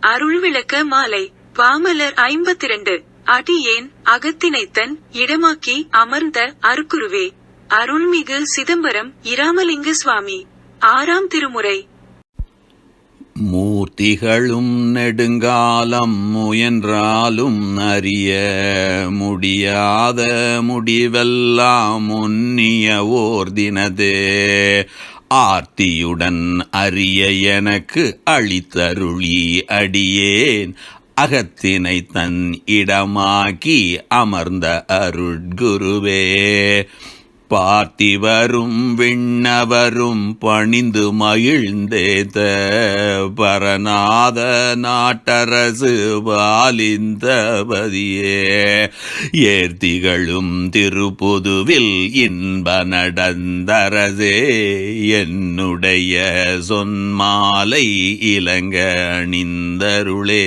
அருள் விளக்க மாலை பாமலர் ஐம்பத்திரண்டு. அடியேன் அகத்தினைத்தன் இடமாக்கி அமர்ந்த அருக்குருவே. அருள்மிகு சிதம்பரம் இராமலிங்க சுவாமி. ஆறாம் திருமுறை. மூர்த்திகளும் நெடுங்காலம் முயன்றாலும் அறிய முடியாத முடிவெல்லாம் முன்னிய ஓர் தினதே ஆர்த்தியுடன் அரிய எனக்கு அளித்தருளி அடியேன். அகத்தினை தன் இடமாக்கி அமர்ந்த அருட்குருவே. பார்த்திவரும் விண்ணவரும் பணிந்து மகிழ்ந்தேத. பரநாத நாட்டரசு பாலிந்தபதியே ஏர்த்திகளும் திருப்புதுவில் இன்ப நடந்தரசே என்னுடைய சொன்மாலை இலங்க அணிந்தருளே